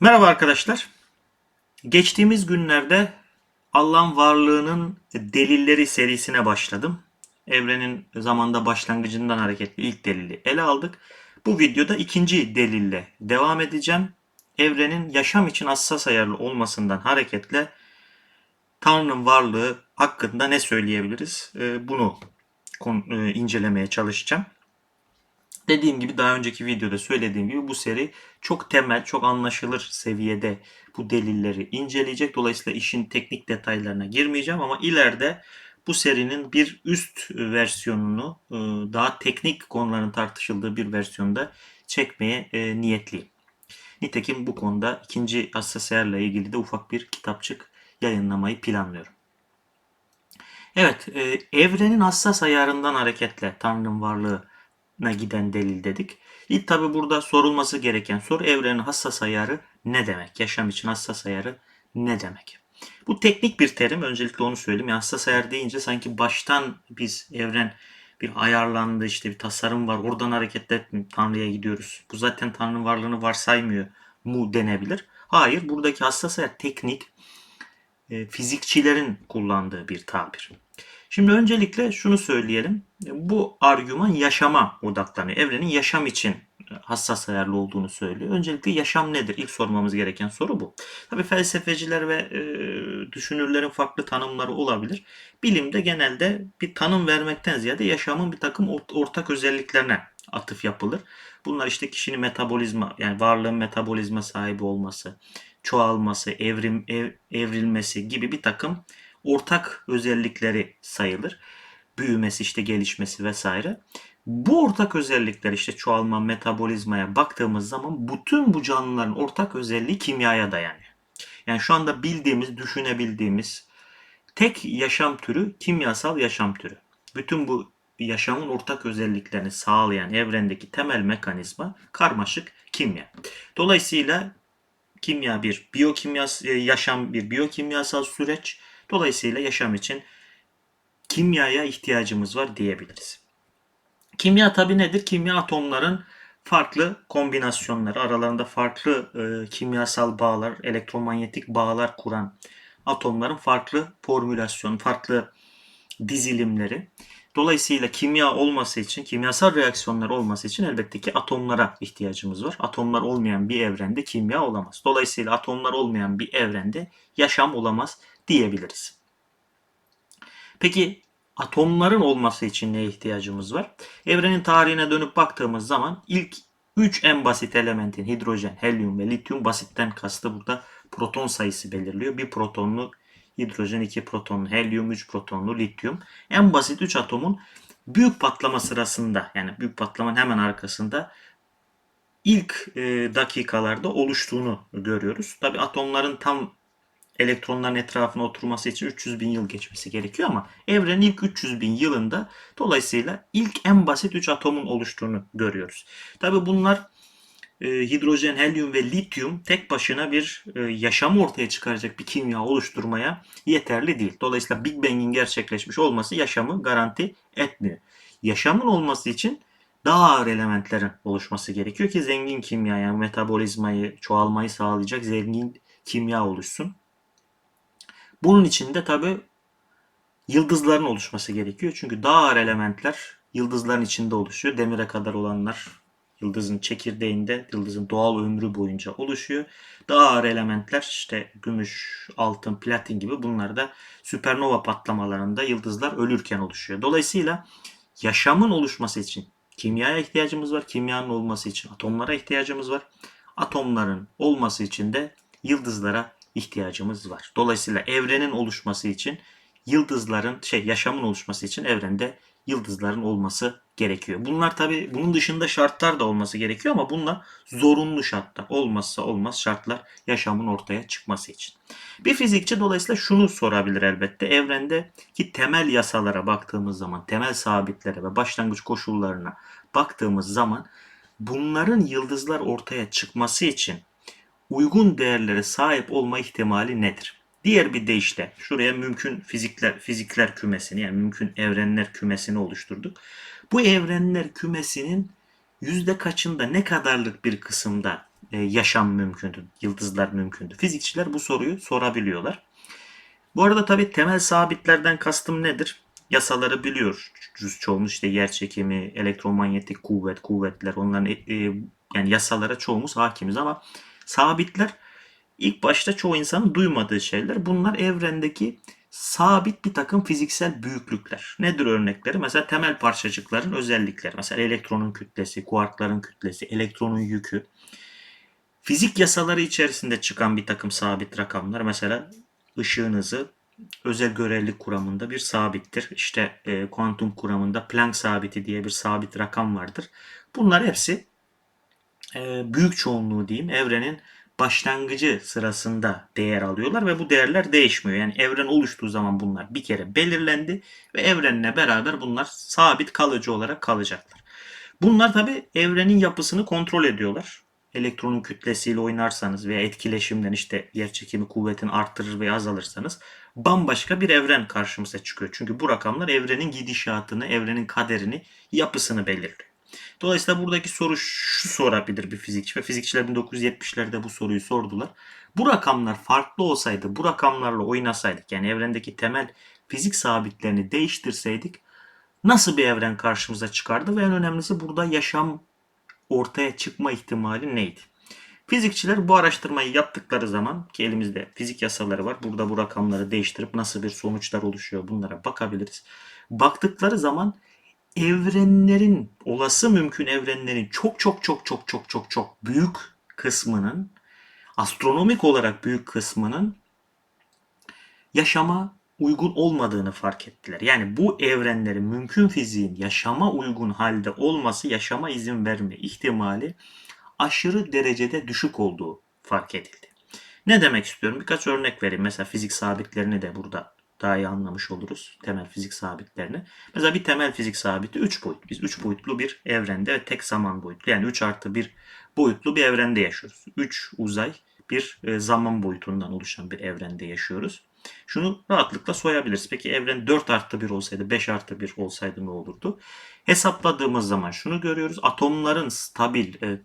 Merhaba arkadaşlar. Geçtiğimiz günlerde Allah'ın varlığının delilleri serisine başladım. Evrenin zamanda başlangıcından hareketli ilk delili ele aldık. Bu videoda ikinci delille devam edeceğim. Evrenin yaşam için hassas ayarlı olmasından hareketle Tanrı'nın varlığı hakkında ne söyleyebiliriz? Ee, Bunu e, incelemeye çalışacağım. Dediğim gibi daha önceki videoda söylediğim gibi bu seri çok temel, çok anlaşılır seviyede bu delilleri inceleyecek. Dolayısıyla işin teknik detaylarına girmeyeceğim ama ileride bu serinin bir üst versiyonunu e, daha teknik konuların tartışıldığı bir versiyonda çekmeye e, niyetliyim. Nitekim bu konuda ikinci ayarla ilgili de ufak bir kitapçık yayınlamayı planlıyorum. Evet, e, evrenin hassas ayarından hareketle Tanrı'nın varlığına giden delil dedik. İlk tabi burada sorulması gereken soru evrenin hassas ayarı ne demek? Yaşam için hassas ayarı ne demek? Bu teknik bir terim. Öncelikle onu söyleyeyim. Yani hassas ayar deyince sanki baştan biz evren bir ayarlandı işte bir tasarım var. Oradan hareketle Tanrı'ya gidiyoruz. Bu zaten Tanrı'nın varlığını varsaymıyor mu denebilir. Hayır buradaki hassas ayar teknik e, fizikçilerin kullandığı bir tabir. Şimdi öncelikle şunu söyleyelim. Bu argüman yaşama odaklanıyor. Evrenin yaşam için hassas ayarlı olduğunu söylüyor. Öncelikle yaşam nedir? İlk sormamız gereken soru bu. Tabi felsefeciler ve e, düşünürlerin farklı tanımları olabilir. Bilimde genelde bir tanım vermekten ziyade yaşamın bir takım ort- ortak özelliklerine atıf yapılır. Bunlar işte kişinin metabolizma yani varlığın metabolizma sahibi olması, çoğalması, evrim ev, evrilmesi gibi bir takım ortak özellikleri sayılır. Büyümesi, işte gelişmesi vesaire. Bu ortak özellikler işte çoğalma, metabolizmaya baktığımız zaman bütün bu canlıların ortak özelliği kimyaya dayanıyor. Yani şu anda bildiğimiz, düşünebildiğimiz tek yaşam türü kimyasal yaşam türü. Bütün bu yaşamın ortak özelliklerini sağlayan evrendeki temel mekanizma karmaşık kimya. Dolayısıyla kimya bir biyokimyasal yaşam bir biyokimyasal süreç. Dolayısıyla yaşam için kimyaya ihtiyacımız var diyebiliriz. Kimya tabi nedir? Kimya atomların farklı kombinasyonları, aralarında farklı e, kimyasal bağlar, elektromanyetik bağlar kuran atomların farklı formülasyon, farklı dizilimleri. Dolayısıyla kimya olması için, kimyasal reaksiyonlar olması için elbette ki atomlara ihtiyacımız var. Atomlar olmayan bir evrende kimya olamaz. Dolayısıyla atomlar olmayan bir evrende yaşam olamaz diyebiliriz. Peki atomların olması için neye ihtiyacımız var? Evrenin tarihine dönüp baktığımız zaman ilk 3 en basit elementin hidrojen, helyum ve lityum basitten kastı burada proton sayısı belirliyor. Bir protonlu hidrojen, 2 protonlu helyum, 3 protonlu lityum. En basit 3 atomun büyük patlama sırasında yani büyük patlamanın hemen arkasında ilk e, dakikalarda oluştuğunu görüyoruz. Tabi atomların tam elektronların etrafına oturması için 300 bin yıl geçmesi gerekiyor ama evrenin ilk 300 bin yılında dolayısıyla ilk en basit 3 atomun oluştuğunu görüyoruz. Tabi bunlar e, hidrojen, helyum ve lityum tek başına bir e, yaşamı ortaya çıkaracak bir kimya oluşturmaya yeterli değil. Dolayısıyla Big Bang'in gerçekleşmiş olması yaşamı garanti etmiyor. Yaşamın olması için daha ağır elementlerin oluşması gerekiyor ki zengin kimya yani metabolizmayı, çoğalmayı sağlayacak zengin kimya oluşsun. Bunun için de tabi yıldızların oluşması gerekiyor. Çünkü daha ağır elementler yıldızların içinde oluşuyor. Demire kadar olanlar yıldızın çekirdeğinde, yıldızın doğal ömrü boyunca oluşuyor. Daha ağır elementler işte gümüş, altın, platin gibi bunlar da süpernova patlamalarında yıldızlar ölürken oluşuyor. Dolayısıyla yaşamın oluşması için kimyaya ihtiyacımız var. Kimyanın olması için atomlara ihtiyacımız var. Atomların olması için de yıldızlara ihtiyacımız var. Dolayısıyla evrenin oluşması için yıldızların şey yaşamın oluşması için evrende yıldızların olması gerekiyor. Bunlar tabi bunun dışında şartlar da olması gerekiyor ama bunlar zorunlu şartlar. Olmazsa olmaz şartlar yaşamın ortaya çıkması için. Bir fizikçi dolayısıyla şunu sorabilir elbette. Evrendeki temel yasalara baktığımız zaman, temel sabitlere ve başlangıç koşullarına baktığımız zaman bunların yıldızlar ortaya çıkması için uygun değerlere sahip olma ihtimali nedir? Diğer bir deyişle şuraya mümkün fizikler fizikler kümesini yani mümkün evrenler kümesini oluşturduk. Bu evrenler kümesinin yüzde kaçında ne kadarlık bir kısımda e, yaşam mümkündü, yıldızlar mümkündü? Fizikçiler bu soruyu sorabiliyorlar. Bu arada tabii temel sabitlerden kastım nedir? Yasaları biliyoruz çoğumuz işte yer çekimi, elektromanyetik kuvvet, kuvvetler onların e, e, yani yasalara çoğumuz hakimiz ama sabitler ilk başta çoğu insanın duymadığı şeyler. Bunlar evrendeki sabit bir takım fiziksel büyüklükler. Nedir örnekleri? Mesela temel parçacıkların özellikleri. Mesela elektronun kütlesi, kuarkların kütlesi, elektronun yükü. Fizik yasaları içerisinde çıkan bir takım sabit rakamlar. Mesela ışığın hızı özel görelilik kuramında bir sabittir. İşte e, kuantum kuramında Planck sabiti diye bir sabit rakam vardır. Bunlar hepsi büyük çoğunluğu diyeyim evrenin başlangıcı sırasında değer alıyorlar ve bu değerler değişmiyor. Yani evren oluştuğu zaman bunlar bir kere belirlendi ve evrenle beraber bunlar sabit kalıcı olarak kalacaklar. Bunlar tabi evrenin yapısını kontrol ediyorlar. Elektronun kütlesiyle oynarsanız veya etkileşimden işte yer çekimi kuvvetini arttırır veya azalırsanız bambaşka bir evren karşımıza çıkıyor. Çünkü bu rakamlar evrenin gidişatını, evrenin kaderini, yapısını belirliyor. Dolayısıyla buradaki soru şu sorabilir bir fizikçi ve fizikçiler 1970'lerde bu soruyu sordular. Bu rakamlar farklı olsaydı, bu rakamlarla oynasaydık yani evrendeki temel fizik sabitlerini değiştirseydik nasıl bir evren karşımıza çıkardı ve en önemlisi burada yaşam ortaya çıkma ihtimali neydi? Fizikçiler bu araştırmayı yaptıkları zaman ki elimizde fizik yasaları var. Burada bu rakamları değiştirip nasıl bir sonuçlar oluşuyor bunlara bakabiliriz. Baktıkları zaman evrenlerin olası mümkün evrenlerin çok çok çok çok çok çok çok büyük kısmının astronomik olarak büyük kısmının yaşama uygun olmadığını fark ettiler. Yani bu evrenlerin mümkün fiziğin yaşama uygun halde olması yaşama izin verme ihtimali aşırı derecede düşük olduğu fark edildi. Ne demek istiyorum? Birkaç örnek vereyim. Mesela fizik sabitlerini de burada daha iyi anlamış oluruz. Temel fizik sabitlerini. Mesela bir temel fizik sabiti 3 boyut. Biz 3 boyutlu bir evrende ve tek zaman boyutlu. Yani 3 artı 1 boyutlu bir evrende yaşıyoruz. 3 uzay bir e, zaman boyutundan oluşan bir evrende yaşıyoruz. Şunu rahatlıkla soyabiliriz. Peki evren 4 artı 1 olsaydı 5 artı 1 olsaydı ne olurdu? Hesapladığımız zaman şunu görüyoruz. Atomların stabil e,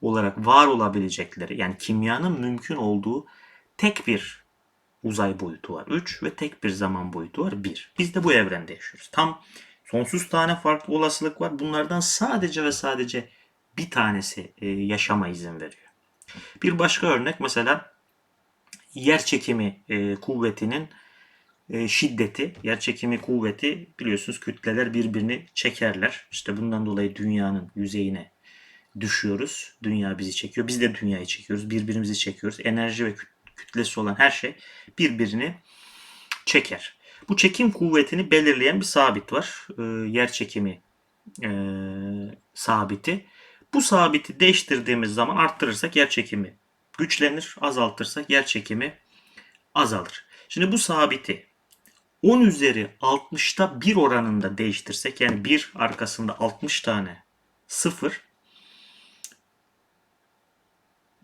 olarak var olabilecekleri yani kimyanın mümkün olduğu tek bir uzay boyutu var 3 ve tek bir zaman boyutu var 1. Biz de bu evrende yaşıyoruz. Tam sonsuz tane farklı olasılık var. Bunlardan sadece ve sadece bir tanesi e, yaşama izin veriyor. Bir başka örnek mesela yer çekimi e, kuvvetinin e, şiddeti, yer çekimi kuvveti biliyorsunuz kütleler birbirini çekerler. İşte bundan dolayı dünyanın yüzeyine düşüyoruz. Dünya bizi çekiyor. Biz de dünyayı çekiyoruz. Birbirimizi çekiyoruz. Enerji ve kütlesi olan her şey birbirini çeker. Bu çekim kuvvetini belirleyen bir sabit var. E, yer çekimi e, sabiti. Bu sabiti değiştirdiğimiz zaman arttırırsak yer çekimi güçlenir, azaltırsak yer çekimi azalır. Şimdi bu sabiti 10 üzeri 60'ta 1 oranında değiştirsek yani 1 arkasında 60 tane 0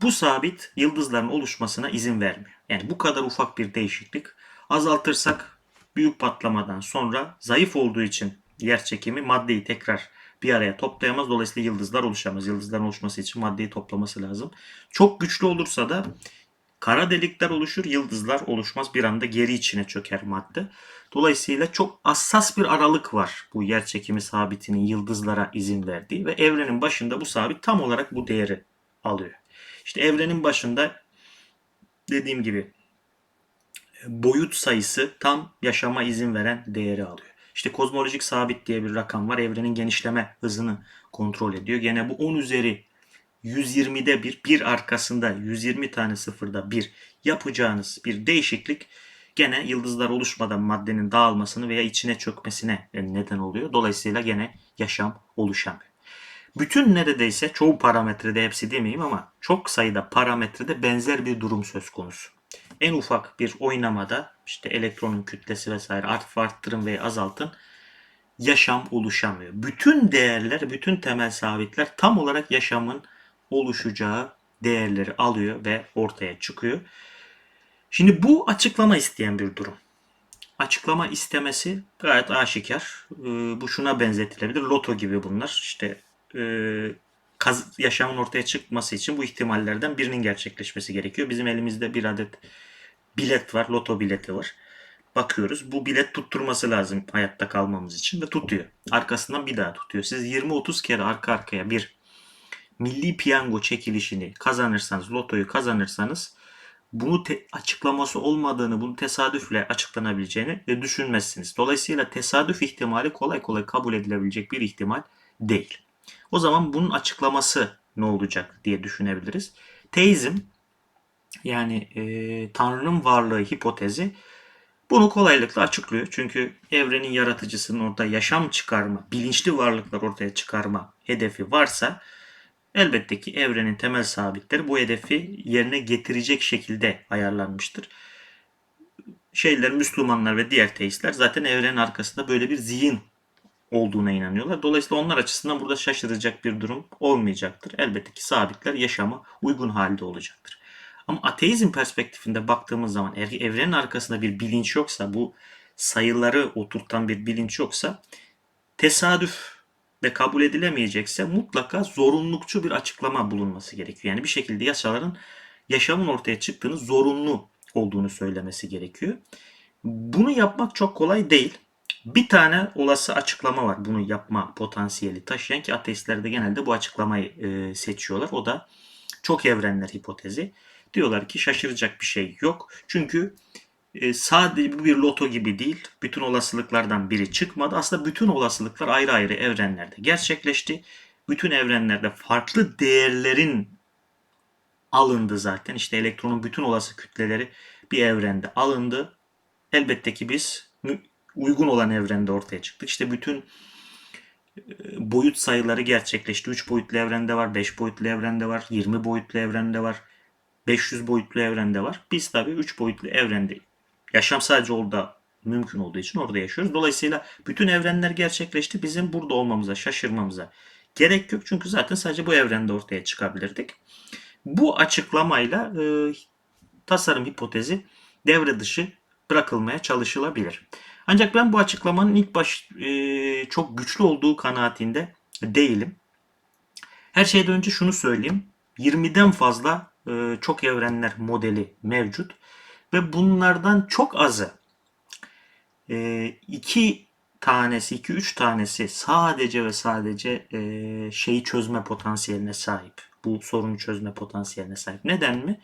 bu sabit yıldızların oluşmasına izin vermiyor. Yani bu kadar ufak bir değişiklik azaltırsak büyük patlamadan sonra zayıf olduğu için yer çekimi maddeyi tekrar bir araya toplayamaz. Dolayısıyla yıldızlar oluşamaz. Yıldızların oluşması için maddeyi toplaması lazım. Çok güçlü olursa da kara delikler oluşur, yıldızlar oluşmaz. Bir anda geri içine çöker madde. Dolayısıyla çok hassas bir aralık var bu yer çekimi sabitinin yıldızlara izin verdiği ve evrenin başında bu sabit tam olarak bu değeri alıyor. İşte evrenin başında dediğim gibi boyut sayısı tam yaşama izin veren değeri alıyor. İşte kozmolojik sabit diye bir rakam var. Evrenin genişleme hızını kontrol ediyor. Gene bu 10 üzeri 120'de bir, bir arkasında 120 tane sıfırda bir yapacağınız bir değişiklik gene yıldızlar oluşmadan maddenin dağılmasını veya içine çökmesine neden oluyor. Dolayısıyla gene yaşam oluşamıyor. Bütün neredeyse çoğu parametrede hepsi demeyeyim ama çok sayıda parametrede benzer bir durum söz konusu. En ufak bir oynamada işte elektronun kütlesi vesaire artı arttırın veya azaltın yaşam oluşamıyor. Bütün değerler, bütün temel sabitler tam olarak yaşamın oluşacağı değerleri alıyor ve ortaya çıkıyor. Şimdi bu açıklama isteyen bir durum. Açıklama istemesi gayet aşikar. Ee, bu şuna benzetilebilir. Loto gibi bunlar. İşte e, yaşamın ortaya çıkması için bu ihtimallerden birinin gerçekleşmesi gerekiyor. Bizim elimizde bir adet bilet var, loto bileti var. Bakıyoruz bu bilet tutturması lazım hayatta kalmamız için ve tutuyor. Arkasından bir daha tutuyor. Siz 20-30 kere arka arkaya bir milli piyango çekilişini kazanırsanız, lotoyu kazanırsanız bunu te- açıklaması olmadığını, bunu tesadüfle açıklanabileceğini de düşünmezsiniz. Dolayısıyla tesadüf ihtimali kolay kolay kabul edilebilecek bir ihtimal değil. O zaman bunun açıklaması ne olacak diye düşünebiliriz. Teizm yani e, Tanrı'nın varlığı hipotezi bunu kolaylıkla açıklıyor. Çünkü evrenin yaratıcısının orada yaşam çıkarma, bilinçli varlıklar ortaya çıkarma hedefi varsa elbette ki evrenin temel sabitleri bu hedefi yerine getirecek şekilde ayarlanmıştır. Şeyler, Müslümanlar ve diğer teistler zaten evrenin arkasında böyle bir zihin olduğuna inanıyorlar. Dolayısıyla onlar açısından burada şaşıracak bir durum olmayacaktır. Elbette ki sabitler yaşama uygun halde olacaktır. Ama ateizm perspektifinde baktığımız zaman eğer evrenin arkasında bir bilinç yoksa, bu sayıları oturtan bir bilinç yoksa tesadüf ve kabul edilemeyecekse mutlaka zorunlulukçu bir açıklama bulunması gerekiyor. Yani bir şekilde yasaların yaşamın ortaya çıktığını zorunlu olduğunu söylemesi gerekiyor. Bunu yapmak çok kolay değil. Bir tane olası açıklama var bunu yapma potansiyeli taşıyan ki ateistler de genelde bu açıklamayı e, seçiyorlar. O da çok evrenler hipotezi. Diyorlar ki şaşıracak bir şey yok. Çünkü e, sadece bu bir loto gibi değil. Bütün olasılıklardan biri çıkmadı. Aslında bütün olasılıklar ayrı ayrı evrenlerde gerçekleşti. Bütün evrenlerde farklı değerlerin alındı zaten. İşte elektronun bütün olası kütleleri bir evrende alındı. Elbette ki biz uygun olan evrende ortaya çıktık. İşte bütün boyut sayıları gerçekleşti. 3 boyutlu evrende var, 5 boyutlu evrende var, 20 boyutlu evrende var, 500 boyutlu evrende var. Biz tabii 3 boyutlu evrende yaşam sadece orada mümkün olduğu için orada yaşıyoruz. Dolayısıyla bütün evrenler gerçekleşti. Bizim burada olmamıza, şaşırmamıza gerek yok. Çünkü zaten sadece bu evrende ortaya çıkabilirdik. Bu açıklamayla e, tasarım hipotezi devre dışı bırakılmaya çalışılabilir. Ancak ben bu açıklamanın ilk baş e, çok güçlü olduğu kanaatinde değilim. Her şeyden önce şunu söyleyeyim. 20'den fazla e, çok evrenler modeli mevcut ve bunlardan çok azı e, iki tanesi, iki üç tanesi sadece ve sadece e, şeyi çözme potansiyeline sahip. Bu sorunu çözme potansiyeline sahip. Neden mi?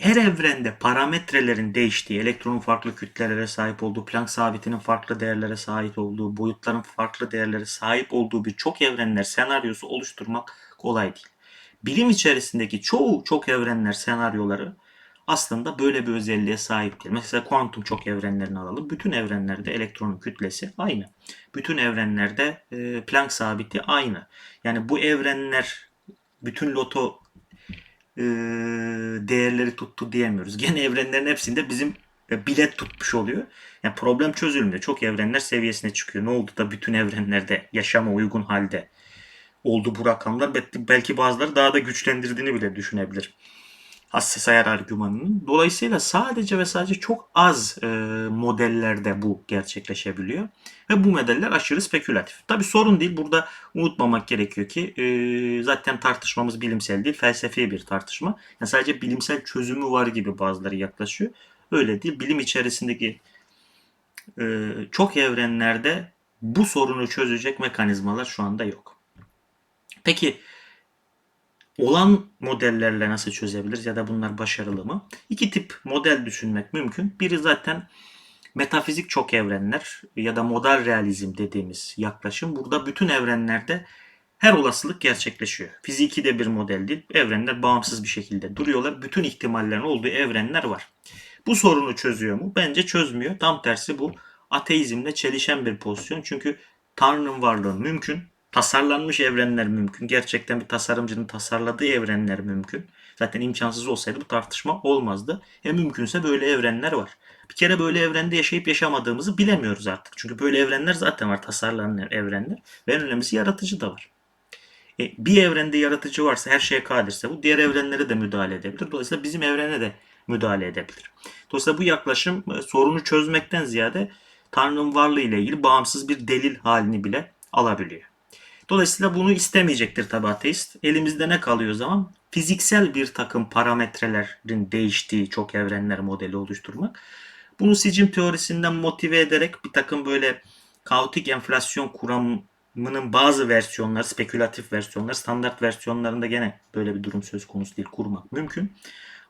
Her evrende parametrelerin değiştiği, elektronun farklı kütlelere sahip olduğu, Planck sabitinin farklı değerlere sahip olduğu, boyutların farklı değerlere sahip olduğu bir çok evrenler senaryosu oluşturmak kolay değil. Bilim içerisindeki çoğu çok evrenler senaryoları aslında böyle bir özelliğe sahip değil. Mesela kuantum çok evrenlerini alalım. Bütün evrenlerde elektronun kütlesi aynı. Bütün evrenlerde Planck sabiti aynı. Yani bu evrenler bütün loto e, değerleri tuttu diyemiyoruz. Gene evrenlerin hepsinde bizim e, bilet tutmuş oluyor. Yani problem çözülmüyor. Çok evrenler seviyesine çıkıyor. Ne oldu da bütün evrenlerde yaşama uygun halde oldu bu rakamlar. Belki bazıları daha da güçlendirdiğini bile düşünebilir. Hassas ayar argümanının. Dolayısıyla sadece ve sadece çok az e, modellerde bu gerçekleşebiliyor. Ve bu modeller aşırı spekülatif. Tabi sorun değil. Burada unutmamak gerekiyor ki e, zaten tartışmamız bilimsel değil. Felsefi bir tartışma. Yani sadece bilimsel çözümü var gibi bazıları yaklaşıyor. Öyle değil. Bilim içerisindeki e, çok evrenlerde bu sorunu çözecek mekanizmalar şu anda yok. Peki olan modellerle nasıl çözebiliriz ya da bunlar başarılı mı? İki tip model düşünmek mümkün. Biri zaten metafizik çok evrenler ya da modal realizm dediğimiz yaklaşım. Burada bütün evrenlerde her olasılık gerçekleşiyor. Fiziki de bir model değil. Evrenler bağımsız bir şekilde duruyorlar. Bütün ihtimallerin olduğu evrenler var. Bu sorunu çözüyor mu? Bence çözmüyor. Tam tersi bu ateizmle çelişen bir pozisyon. Çünkü Tanrı'nın varlığı mümkün tasarlanmış evrenler mümkün. Gerçekten bir tasarımcının tasarladığı evrenler mümkün. Zaten imkansız olsaydı bu tartışma olmazdı. E mümkünse böyle evrenler var. Bir kere böyle evrende yaşayıp yaşamadığımızı bilemiyoruz artık. Çünkü böyle evrenler zaten var tasarlanan evrenler. Ve en önemlisi yaratıcı da var. E, bir evrende yaratıcı varsa her şeye kadirse bu diğer evrenlere de müdahale edebilir. Dolayısıyla bizim evrene de müdahale edebilir. Dolayısıyla bu yaklaşım e, sorunu çözmekten ziyade Tanrı'nın varlığı ile ilgili bağımsız bir delil halini bile alabiliyor. Dolayısıyla bunu istemeyecektir tabi ateist. Elimizde ne kalıyor o zaman? Fiziksel bir takım parametrelerin değiştiği çok evrenler modeli oluşturmak. Bunu sicim teorisinden motive ederek bir takım böyle kaotik enflasyon kuramının bazı versiyonları, spekülatif versiyonlar, standart versiyonlarında gene böyle bir durum söz konusu değil kurmak mümkün.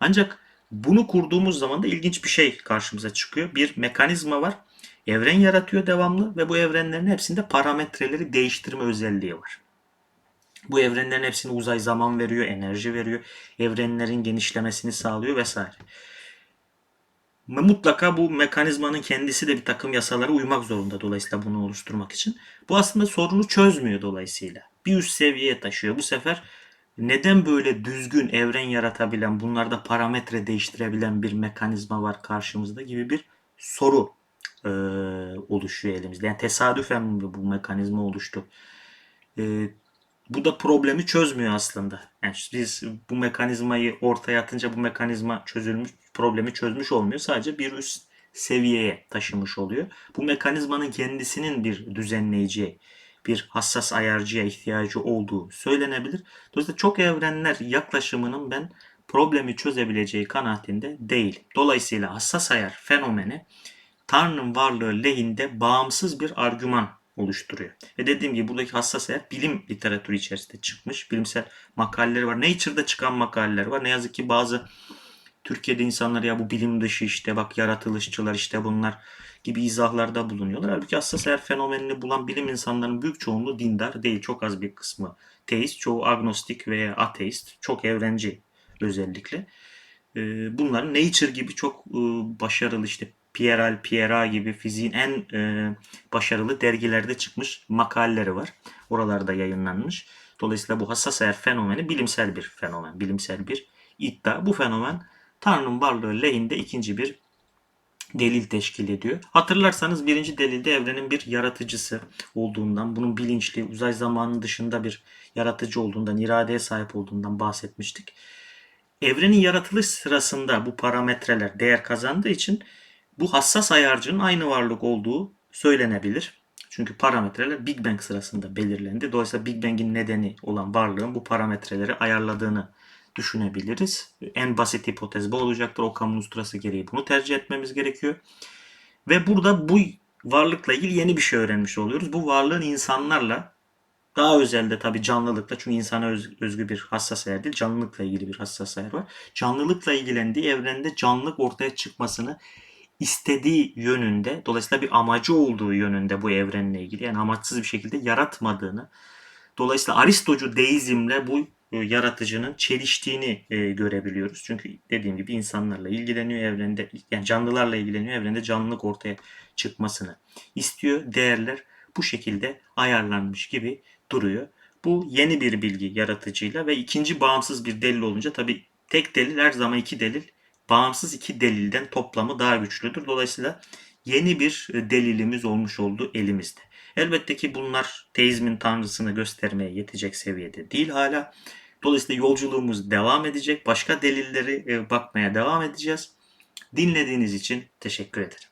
Ancak bunu kurduğumuz zaman da ilginç bir şey karşımıza çıkıyor. Bir mekanizma var. Evren yaratıyor devamlı ve bu evrenlerin hepsinde parametreleri değiştirme özelliği var. Bu evrenlerin hepsine uzay zaman veriyor, enerji veriyor, evrenlerin genişlemesini sağlıyor vesaire. Mutlaka bu mekanizmanın kendisi de bir takım yasalara uymak zorunda dolayısıyla bunu oluşturmak için. Bu aslında sorunu çözmüyor dolayısıyla. Bir üst seviyeye taşıyor. Bu sefer neden böyle düzgün evren yaratabilen, bunlarda parametre değiştirebilen bir mekanizma var karşımızda gibi bir soru e, oluşuyor elimizde. Yani tesadüfen bu mekanizma oluştu? E, bu da problemi çözmüyor aslında. Yani biz bu mekanizmayı ortaya atınca bu mekanizma çözülmüş, problemi çözmüş olmuyor. Sadece bir üst seviyeye taşımış oluyor. Bu mekanizmanın kendisinin bir düzenleyiciye, bir hassas ayarcıya ihtiyacı olduğu söylenebilir. Dolayısıyla çok evrenler yaklaşımının ben problemi çözebileceği kanaatinde değil. Dolayısıyla hassas ayar fenomeni Tanrı'nın varlığı lehinde bağımsız bir argüman oluşturuyor. Ve dediğim gibi buradaki hassas ayar bilim literatürü içerisinde çıkmış. Bilimsel makaleleri var. Nature'da çıkan makaleler var. Ne yazık ki bazı Türkiye'de insanlar ya bu bilim dışı işte bak yaratılışçılar işte bunlar gibi izahlarda bulunuyorlar. Halbuki hassas ayar fenomenini bulan bilim insanlarının büyük çoğunluğu dindar değil. Çok az bir kısmı teist, çoğu agnostik veya ateist. Çok evrenci özellikle. Ee, bunların Nature gibi çok e, başarılı işte Pierre Pierre gibi fiziğin en e, başarılı dergilerde çıkmış makaleleri var. Oralarda yayınlanmış. Dolayısıyla bu hassas ayar fenomeni bilimsel bir fenomen, bilimsel bir iddia. Bu fenomen Tanrı'nın varlığı lehinde ikinci bir delil teşkil ediyor. Hatırlarsanız birinci delilde evrenin bir yaratıcısı olduğundan, bunun bilinçli, uzay zamanının dışında bir yaratıcı olduğundan, iradeye sahip olduğundan bahsetmiştik. Evrenin yaratılış sırasında bu parametreler değer kazandığı için bu hassas ayarcının aynı varlık olduğu söylenebilir. Çünkü parametreler Big Bang sırasında belirlendi. Dolayısıyla Big Bang'in nedeni olan varlığın bu parametreleri ayarladığını düşünebiliriz. En basit hipotez bu olacaktır. Occam'ın usturası gereği bunu tercih etmemiz gerekiyor. Ve burada bu varlıkla ilgili yeni bir şey öğrenmiş oluyoruz. Bu varlığın insanlarla daha özelde tabii canlılıkla çünkü insana özgü bir hassas ayar değil canlılıkla ilgili bir hassas ayar var. Canlılıkla ilgilendiği evrende canlılık ortaya çıkmasını istediği yönünde dolayısıyla bir amacı olduğu yönünde bu evrenle ilgili yani amaçsız bir şekilde yaratmadığını dolayısıyla Aristocu deizmle bu e, yaratıcının çeliştiğini e, görebiliyoruz. Çünkü dediğim gibi insanlarla ilgileniyor evrende yani canlılarla ilgileniyor evrende canlılık ortaya çıkmasını istiyor. Değerler bu şekilde ayarlanmış gibi duruyor. Bu yeni bir bilgi yaratıcıyla ve ikinci bağımsız bir delil olunca tabi tek delil her zaman iki delil bağımsız iki delilden toplamı daha güçlüdür. Dolayısıyla yeni bir e, delilimiz olmuş oldu elimizde. Elbette ki bunlar teizmin tanrısını göstermeye yetecek seviyede değil hala. Dolayısıyla yolculuğumuz devam edecek. Başka delilleri e, bakmaya devam edeceğiz. Dinlediğiniz için teşekkür ederim.